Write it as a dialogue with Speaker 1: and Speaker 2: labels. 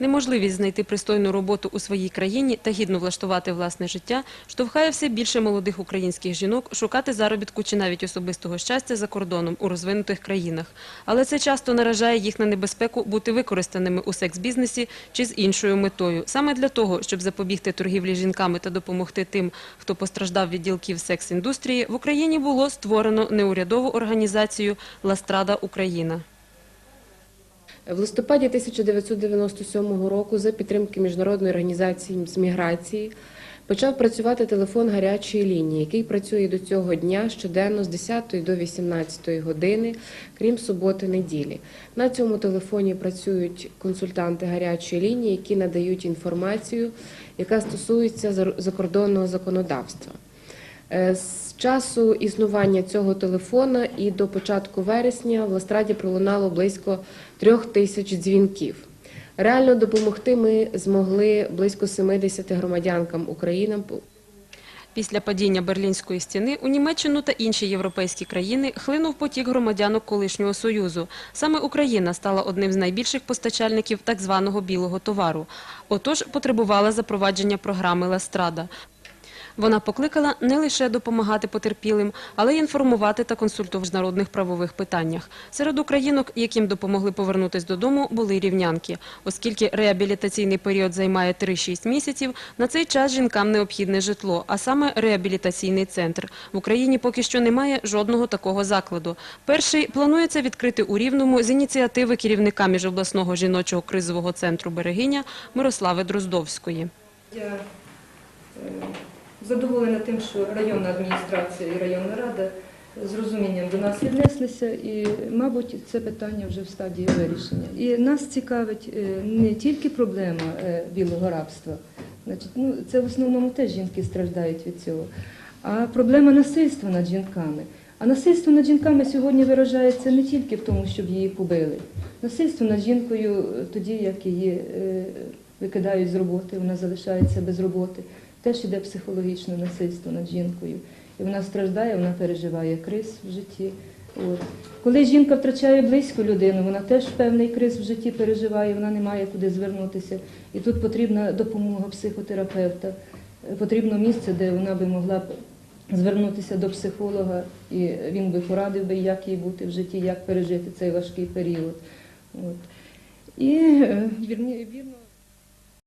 Speaker 1: Неможливість знайти пристойну роботу у своїй країні та гідно влаштувати власне життя штовхає все більше молодих українських жінок шукати заробітку чи навіть особистого щастя за кордоном у розвинутих країнах. Але це часто наражає їх на небезпеку бути використаними у секс-бізнесі чи з іншою метою. Саме для того, щоб запобігти торгівлі жінками та допомогти тим, хто постраждав від ділків секс-індустрії, в Україні було створено неурядову організацію «Ластрада Україна».
Speaker 2: В листопаді 1997 року за підтримки міжнародної організації з міграції почав працювати телефон гарячої лінії, який працює до цього дня щоденно з 10 до 18 години, крім суботи-неділі. На цьому телефоні працюють консультанти гарячої лінії, які надають інформацію, яка стосується закордонного законодавства. Часу існування цього телефона і до початку вересня в Ластраді пролунало близько трьох тисяч дзвінків. Реально допомогти ми змогли близько 70 громадянкам України.
Speaker 1: Після падіння Берлінської стіни у Німеччину та інші європейські країни хлинув потік громадянок колишнього Союзу. Саме Україна стала одним з найбільших постачальників так званого білого товару. Отож, потребувала запровадження програми «Ластрада». Вона покликала не лише допомагати потерпілим, але й інформувати та консультувати в міжнародних правових питаннях. Серед українок, яким допомогли повернутись додому, були рівнянки. Оскільки реабілітаційний період займає 3-6 місяців, на цей час жінкам необхідне житло, а саме реабілітаційний центр. В Україні поки що немає жодного такого закладу. Перший планується відкрити у Рівному з ініціативи керівника міжобласного жіночого кризового центру «Берегиня» Мирослави Дроздовської.
Speaker 3: Задоволена тим, що районна адміністрація і районна рада з розумінням до нас віднеслися, і, мабуть, це питання вже в стадії вирішення. І нас цікавить е, не тільки проблема е, білого рабства, значить, ну, це в основному теж жінки страждають від цього, а проблема насильства над жінками. А насильство над жінками сьогодні виражається не тільки в тому, щоб її побили. Насильство над жінкою е, тоді, як її викидають з роботи, вона залишається без роботи. Теж іде психологічне насильство над жінкою. І вона страждає, вона переживає криз в житті. От. Коли жінка втрачає близьку людину, вона теж певний криз в житті переживає, вона не має куди звернутися. І тут потрібна допомога психотерапевта, потрібно місце, де вона би могла звернутися до психолога, і він би порадив би, як їй бути в житті, як пережити цей важкий період. От. І е, вірно.